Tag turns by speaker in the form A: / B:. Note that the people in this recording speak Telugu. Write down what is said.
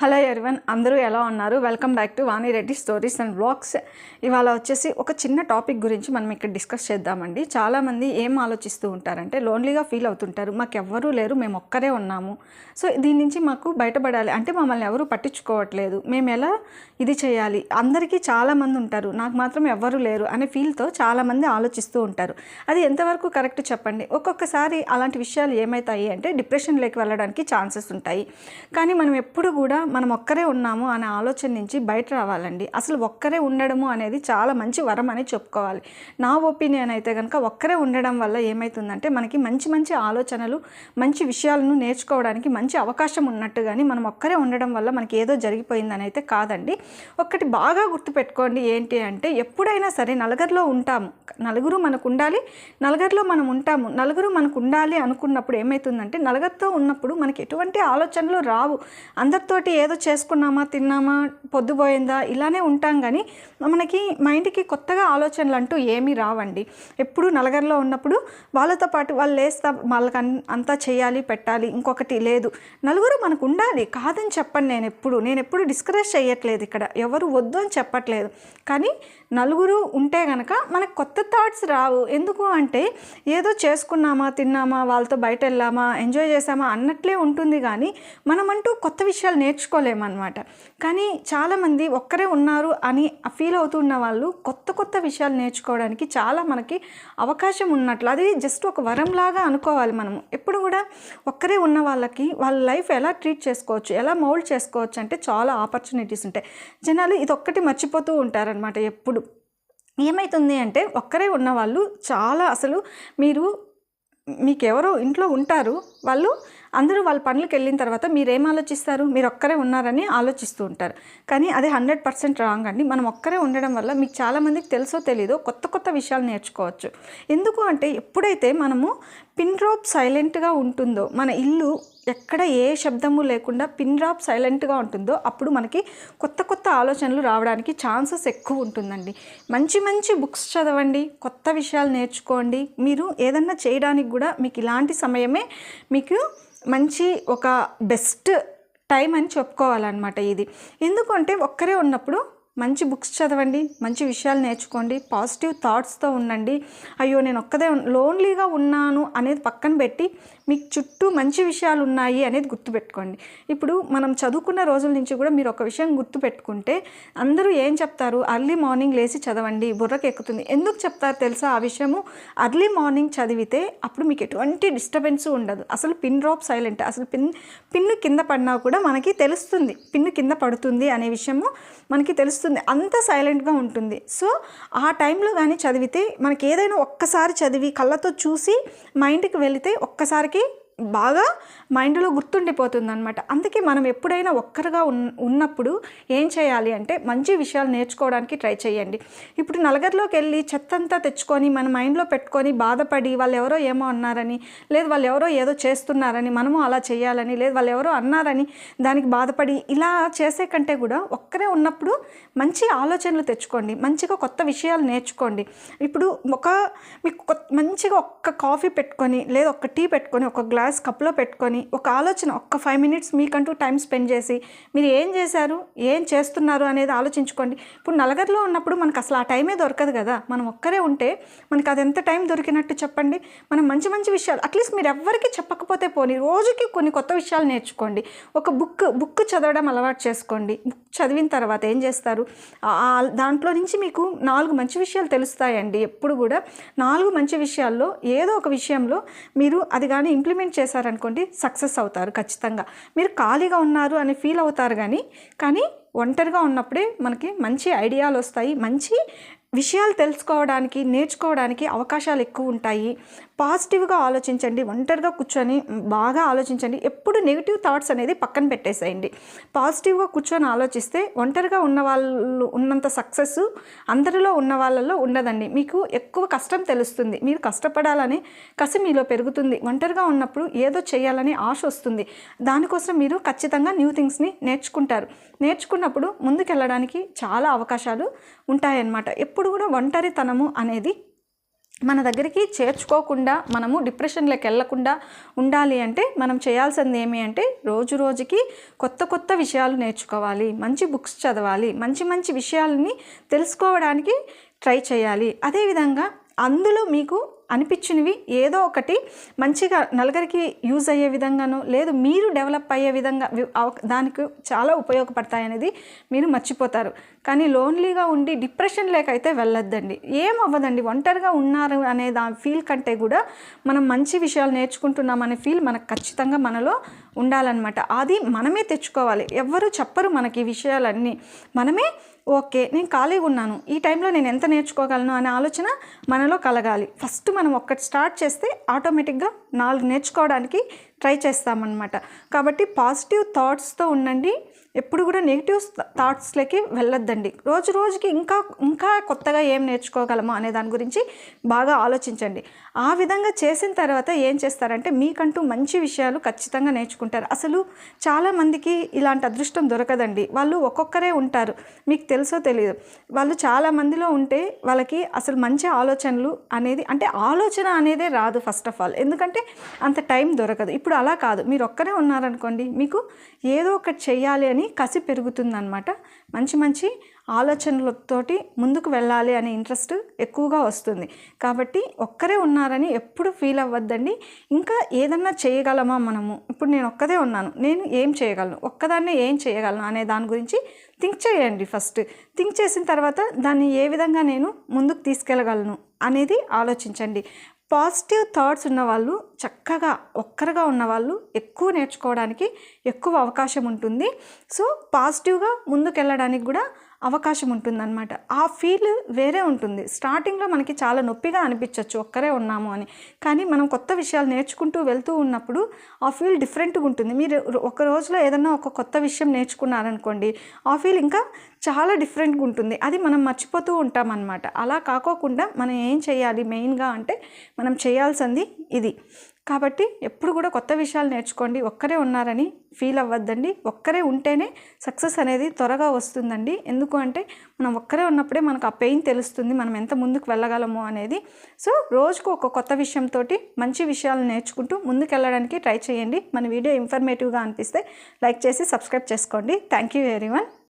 A: హలో ఎవరివన్ అందరూ ఎలా ఉన్నారు? Welcome back to Vani Reddy stories and blogs ఇవాళ వచ్చేసి ఒక చిన్న టాపిక్ గురించి మనం ఇక్కడ డిస్కస్ చేద్దామండి. చాలామంది ఏం ఆలోచిస్తూ ఉంటారంటే లోన్లీగా ఫీల్ అవుతుంటారు. మాకు ఎవ్వరూ లేరు మేము ఒక్కరే ఉన్నాము. సో దీని నుంచి మాకు బయటపడాలి. అంటే మమ్మల్ని ఎవరు పట్టించుకోవట్లేదు. మేము ఎలా ఇది చేయాలి? అందరికీ చాలామంది ఉంటారు. నాకు మాత్రం ఎవ్వరూ లేరు అనే ఫీల్తో చాలామంది ఆలోచిస్తూ ఉంటారు. అది ఎంతవరకు కరెక్ట్ చెప్పండి? ఒక్కొక్కసారి అలాంటి విషయాలు ఏమవుతాయి అంటే డిప్రెషన్లోకి వెళ్ళడానికి ఛాన్సెస్ ఉంటాయి. కానీ మనం ఎప్పుడు కూడా మనం ఒక్కరే ఉన్నాము అనే ఆలోచన నుంచి బయట రావాలండి. అసలు ఒక్కరే ఉండడము అనేది చాలా మంచి వరం అని చెప్పుకోవాలి. నా ఒపీనియన్ అయితే కనుక ఒక్కరే ఉండడం వల్ల ఏమవుతుందంటే మనకి మంచి మంచి ఆలోచనలు మంచి విషయాలను నేర్చుకోవడానికి మంచి అవకాశం ఉన్నట్టు కానీ మనం ఒక్కరే ఉండడం వల్ల మనకి ఏదో జరిగిపోయిందని అయితే కాదండి. ఒక్కటి బాగా గుర్తుపెట్టుకోండి ఏంటి అంటే ఎప్పుడైనా సరే నలుగురిలో ఉంటాము. నలుగురు మనకు ఉండాలి నలుగురిలో మనం ఉంటాము. నలుగురు మనకు ఉండాలి అనుకున్నప్పుడు ఏమవుతుందంటే నలుగురితో ఉన్నప్పుడు మనకి ఎటువంటి ఆలోచనలు రావు. అందరితోటి ఏదో చేసుకున్నామా తిన్నామా పొద్దుపోయిందా ఇలానే ఉంటాం కానీ మనకి మైండ్కి కొత్తగా ఆలోచనలు అంటూ ఏమీ రావండి. ఎప్పుడు నలుగురిలో ఉన్నప్పుడు వాళ్ళతో పాటు వాళ్ళు లేస్తా వాళ్ళకి అన్- అంతా చేయాలి పెట్టాలి ఇంకొకటి లేదు. నలుగురు మనకు ఉండాలి. కాదని చెప్పండి నేను ఎప్పుడు. నేను ఎప్పుడు డిస్కరేజ్ చేయట్లేదు ఇక్కడ. ఎవరు వద్దు అని చెప్పట్లేదు. కానీ నలుగురు ఉంటే గనక మనకు కొత్త థాట్స్ రావు. ఎందుకు అంటే ఏదో చేసుకున్నామా తిన్నామా వాళ్ళతో బయట వెళ్ళామా ఎంజాయ్ చేసామా అన్నట్లే ఉంటుంది కానీ మనమంటూ కొత్త విషయాలు నేర్చుకోలేమన్నమాట. కానీ చాలామంది ఒక్కరే ఉన్నారు అని ఫీల్ అవుతున్న వాళ్ళు కొత్త కొత్త విషయాలు నేర్చుకోవడానికి చాలా మనకి అవకాశం ఉన్నట్లు అది జస్ట్ ఒక వరంలాగా అనుకోవాలి మనము. ఎప్పుడు కూడా ఒక్కరే ఉన్న వాళ్ళకి వాళ్ళ లైఫ్ ఎలా ట్రీట్ చేసుకోవచ్చు ఎలా మౌల్డ్ చేసుకోవచ్చు అంటే చాలా ఆపర్చునిటీస్ ఉంటాయి. జనాలు ఇది ఒక్కటి మర్చిపోతూ ఉంటారనమాట ఎప్పుడు. ఏమవుతుంది అంటే ఒక్కరే ఉన్నవాళ్ళు చాలా అసలు మీరు మీకెవరో ఇంట్లో ఉంటారు వాళ్ళు అందరూ వాళ్ళ పనులకు వెళ్ళిన తర్వాత మీరు ఏం ఆలోచిస్తారు? మీరు ఒక్కరే ఉన్నారని ఆలోచిస్తూ ఉంటారు. కానీ అది హండ్రెడ్ పర్సెంట్ రాంగ్ అండి. మనం ఒక్కరే ఉండడం వల్ల మీకు చాలామందికి తెలుసో తెలీదో కొత్త కొత్త విషయాలు నేర్చుకోవచ్చు. ఎందుకు అంటే ఎప్పుడైతే మనము పిన్ డ్రాప్ సైలెంట్గా ఉంటుందో మన ఇల్లు ఎక్కడ ఏ శబ్దము లేకుండా పిన్ డ్రాప్ సైలెంట్గా ఉంటుందో అప్పుడు మనకి కొత్త కొత్త ఆలోచనలు రావడానికి ఛాన్సెస్ ఎక్కువ ఉంటుందండి. మంచి మంచి బుక్స్ చదవండి కొత్త విషయాలు నేర్చుకోండి. మీరు ఏదన్నా చేయడానికి కూడా మీకు ఇలాంటి సమయమే మీకు మంచి ఒక బెస్ట్ టైం అని చెప్పుకోవాలన్నమాట ఇది. ఎందుకంటే ఒక్కరే ఉన్నప్పుడు మంచి బుక్స్ చదవండి మంచి విషయాలు నేర్చుకోండి పాజిటివ్ థాట్స్తో ఉండండి. అయ్యో నేను ఒక్కదే లోన్లీగా ఉన్నాను అనేది పక్కన పెట్టి మీకు చుట్టూ మంచి విషయాలు ఉన్నాయి అనేది గుర్తుపెట్టుకోండి. ఇప్పుడు మనం చదువుకున్న రోజుల నుంచి కూడా మీరు ఒక విషయం గుర్తుపెట్టుకుంటే అందరూ ఏం చెప్తారు? అర్లీ మార్నింగ్ లేచి చదవండి బుర్రకు ఎక్కుతుంది. ఎందుకు చెప్తారు తెలుసా? ఆ విషయము అర్లీ మార్నింగ్ చదివితే అప్పుడు మీకు ఎటువంటి డిస్టర్బెన్స్ ఉండదు. అసలు పిన్ డ్రాప్ సైలెంట్ అసలు పిన్ పిన్ను కింద పడినా కూడా మనకి తెలుస్తుంది. పిన్ను కింద పడుతుంది అనే విషయము మనకి తెలుస్తుంది. అంత సైలెంట్గా ఉంటుంది. సో ఆ టైంలో కానీ చదివితే మనకి ఏదైనా ఒక్కసారి చదివి కళ్ళతో చూసి మైండ్కి వెళితే ఒక్కసారికి బాగా మైండ్లో గుర్తుండిపోతుంది అనమాట అందుకే మనం ఎప్పుడైనా ఒక్కరుగా ఉన్ ఉన్నప్పుడు ఏం చేయాలి అంటే మంచి విషయాలు నేర్చుకోవడానికి ట్రై చేయండి. ఇప్పుడు నలగరిలోకి వెళ్ళి చెత్త అంతా తెచ్చుకొని మన మైండ్లో పెట్టుకొని బాధపడి వాళ్ళు ఎవరో ఏమో అన్నారని లేదు వాళ్ళు ఎవరో ఏదో చేస్తున్నారని మనము అలా చేయాలని లేదు వాళ్ళు ఎవరో అన్నారని దానికి బాధపడి ఇలా చేసే కంటే కూడా ఒక్కరే ఉన్నప్పుడు మంచి ఆలోచనలు తెచ్చుకోండి. మంచిగా కొత్త విషయాలు నేర్చుకోండి. ఇప్పుడు ఒక మీకు కొత్త మంచిగా ఒక్క కాఫీ పెట్టుకొని లేదా ఒక టీ పెట్టుకొని ఒక గ్లాస్ కప్లో పెట్టుకొని ఒక ఆలోచన ఒక్క ఫైవ్ మినిట్స్ మీకంటూ టైం స్పెండ్ చేసి మీరు ఏం చేశారు ఏం చేస్తున్నారు అనేది ఆలోచించుకోండి. ఇప్పుడు నలగరిలో ఉన్నప్పుడు మనకు అసలు ఆ టైమే దొరకదు కదా. మనం ఒక్కరే ఉంటే మనకు అది ఎంత టైం దొరికినట్టు చెప్పండి. మనం మంచి మంచి విషయాలు అట్లీస్ట్ మీరు ఎవ్వరికి చెప్పకపోతే పోనీ రోజుకి కొన్ని కొత్త విషయాలు నేర్చుకోండి. ఒక బుక్ బుక్ చదవడం అలవాటు చేసుకోండి. బుక్ చదివిన తర్వాత ఏం చేస్తారు? దాంట్లో నుంచి మీకు నాలుగు మంచి విషయాలు తెలుస్తాయండి. ఎప్పుడు కూడా నాలుగు మంచి విషయాల్లో ఏదో ఒక విషయంలో మీరు అది కానీ ఇంప్లిమెంట్ చేశారనుకోండి సక్సెస్ అవుతారు ఖచ్చితంగా. మీరు ఖాళీగా ఉన్నారు అని ఫీల్ అవుతారు కానీ కానీ ఒంటరిగా ఉన్నప్పుడే మనకి మంచి ఐడియాలు వస్తాయి. మంచి విషయాలు తెలుసుకోవడానికి నేర్చుకోవడానికి అవకాశాలు ఎక్కువ ఉంటాయి. పాజిటివ్గా ఆలోచించండి ఒంటరిగా కూర్చొని బాగా ఆలోచించండి. ఎప్పుడు నెగిటివ్ థాట్స్ అనేది పక్కన పెట్టేసేయండి. పాజిటివ్గా కూర్చొని ఆలోచిస్తే ఒంటరిగా ఉన్న వాళ్ళు ఉన్నంత సక్సెస్ అందరిలో ఉన్న వాళ్ళలో ఉండదండి. మీకు ఎక్కువ కష్టం తెలుస్తుంది. మీరు కష్టపడాలని కసి మీలో పెరుగుతుంది. ఒంటరిగా ఉన్నప్పుడు ఏదో చేయాలని ఆశ వస్తుంది. దానికోసం మీరు ఖచ్చితంగా న్యూ థింగ్స్ని నేర్చుకుంటారు. నేర్చుకున్నప్పుడు ముందుకెళ్ళడానికి చాలా అవకాశాలు ఉంటాయన్నమాట. ఎప్పుడు కూడా ఒంటరితనము అనేది మన దగ్గరికి చేర్చుకోకుండా మనము డిప్రెషన్లోకి వెళ్ళకుండా ఉండాలి అంటే మనం చేయాల్సింది ఏమి అంటే రోజు రోజుకి కొత్త కొత్త విషయాలు నేర్చుకోవాలి మంచి బుక్స్ చదవాలి మంచి మంచి విషయాలని తెలుసుకోవడానికి ట్రై చేయాలి. అదేవిధంగా అందులో మీకు అనిపించినవి ఏదో ఒకటి మంచిగా నలుగురికి యూజ్ అయ్యే విధంగానో లేదు మీరు డెవలప్ అయ్యే విధంగా దానికి చాలా ఉపయోగపడతాయి అనేది మీరు మర్చిపోతారు. కానీ లోన్లీగా ఉండి డిప్రెషన్ లేకైతే వెళ్ళొద్దండి. ఏం అవ్వదండి ఒంటరిగా ఉన్నారు అనే దా ఫీల్ కంటే కూడా మనం మంచి విషయాలు నేర్చుకుంటున్నాం అనే ఫీల్ మనకు ఖచ్చితంగా మనలో ఉండాలన్నమాట. అది మనమే తెచ్చుకోవాలి. ఎవ్వరు చెప్పరు మనకి ఈ విషయాలన్నీ. మనమే ఓకే నేను ఖాళీగా ఉన్నాను. ఈ టైంలో నేను ఎంత నేర్చుకోగలను అనే ఆలోచన మనలో కలగాలి. ఫస్ట్ మనం ఒక్కటి స్టార్ట్ చేస్తే ఆటోమేటిక్గా నాలుగు నేర్చుకోవడానికి ట్రై చేస్తామన్నమాట. కాబట్టి పాజిటివ్ థాట్స్తో ఉండండి. ఎప్పుడు కూడా నెగిటివ్ థాట్స్లోకి వెళ్ళొద్దండి. రోజు రోజుకి ఇంకా ఇంకా కొత్తగా ఏం నేర్చుకోగలమో అనే దాని గురించి బాగా ఆలోచించండి. ఆ విధంగా చేసిన తర్వాత ఏం చేస్తారంటే మీకంటూ మంచి విషయాలు ఖచ్చితంగా నేర్చుకుంటారు. అసలు చాలామందికి ఇలాంటి అదృష్టం దొరకదండి. వాళ్ళు ఒక్కొక్కరే ఉంటారు. మీకు తెలుసో తెలియదు వాళ్ళు చాలా మందిలో ఉంటే వాళ్ళకి అసలు మంచి ఆలోచనలు అనేది అంటే ఆలోచన అనేదే రాదు ఫస్ట్ ఆఫ్ ఆల్ ఎందుకంటే అంత టైం దొరకదు. ఇప్పుడు ఇప్పుడు అలా కాదు. మీరు ఒక్కరే ఉన్నారనుకోండి మీకు ఏదో ఒకటి చేయాలి అని కసి పెరుగుతుందనమాట మంచి మంచి ఆలోచనలతోటి ముందుకు వెళ్ళాలి అనే ఇంట్రెస్ట్ ఎక్కువగా వస్తుంది. కాబట్టి ఒక్కరే ఉన్నారని ఎప్పుడు ఫీల్ అవ్వద్దండి. ఇంకా ఏదన్నా చేయగలమా మనము? ఇప్పుడు నేను ఒక్కదే ఉన్నాను. నేను ఏం చేయగలను? ఒక్కదాన్నే ఏం చేయగలను అనే దాని గురించి థింక్ చేయండి ఫస్ట్ థింక్ చేసిన తర్వాత దాన్ని ఏ విధంగా నేను ముందుకు తీసుకెళ్ళగలను అనేది ఆలోచించండి. పాజిటివ్ థాట్స్ ఉన్నవాళ్ళు చక్కగా ఒక్కరుగా ఉన్నవాళ్ళు ఎక్కువ నేర్చుకోవడానికి ఎక్కువ అవకాశం ఉంటుంది. సో పాజిటివ్గా ముందుకెళ్ళడానికి కూడా అవకాశం ఉంటుందన్నమాట ఆ ఫీల్ వేరే ఉంటుంది. స్టార్టింగ్లో మనకి చాలా నొప్పిగా అనిపించవచ్చు ఒక్కరే ఉన్నాము అని. కానీ మనం కొత్త విషయాలు నేర్చుకుంటూ వెళ్తూ ఉన్నప్పుడు ఆ ఫీల్ డిఫరెంట్గా ఉంటుంది. మీరు ఒక రోజులో ఏదన్నా ఒక కొత్త విషయం నేర్చుకున్నారనుకోండి ఆ ఫీల్ ఇంకా చాలా డిఫరెంట్గా ఉంటుంది. అది మనం మర్చిపోతూ ఉంటామన్నమాట. అలా కాకోకుండా మనం ఏం చేయాలి మెయిన్గా అంటే మనం చేయాల్సింది ఇది. కాబట్టి ఎప్పుడు కూడా కొత్త విషయాలు నేర్చుకోండి. ఒక్కరే ఉన్నారని ఫీల్ అవ్వద్దండి. ఒక్కరే ఉంటేనే సక్సెస్ అనేది త్వరగా వస్తుందండి. ఎందుకు అంటే మనం ఒక్కరే ఉన్నప్పుడే మనకు ఆ పెయిన్ తెలుస్తుంది. మనం ఎంత ముందుకు వెళ్ళగలము అనేది. సో రోజుకు ఒక కొత్త విషయంతో మంచి విషయాలు నేర్చుకుంటూ ముందుకు వెళ్ళడానికి ట్రై చేయండి. మన వీడియో ఇన్ఫర్మేటివ్గా అనిపిస్తే లైక్ చేసి సబ్స్క్రైబ్ చేసుకోండి. Thank you very much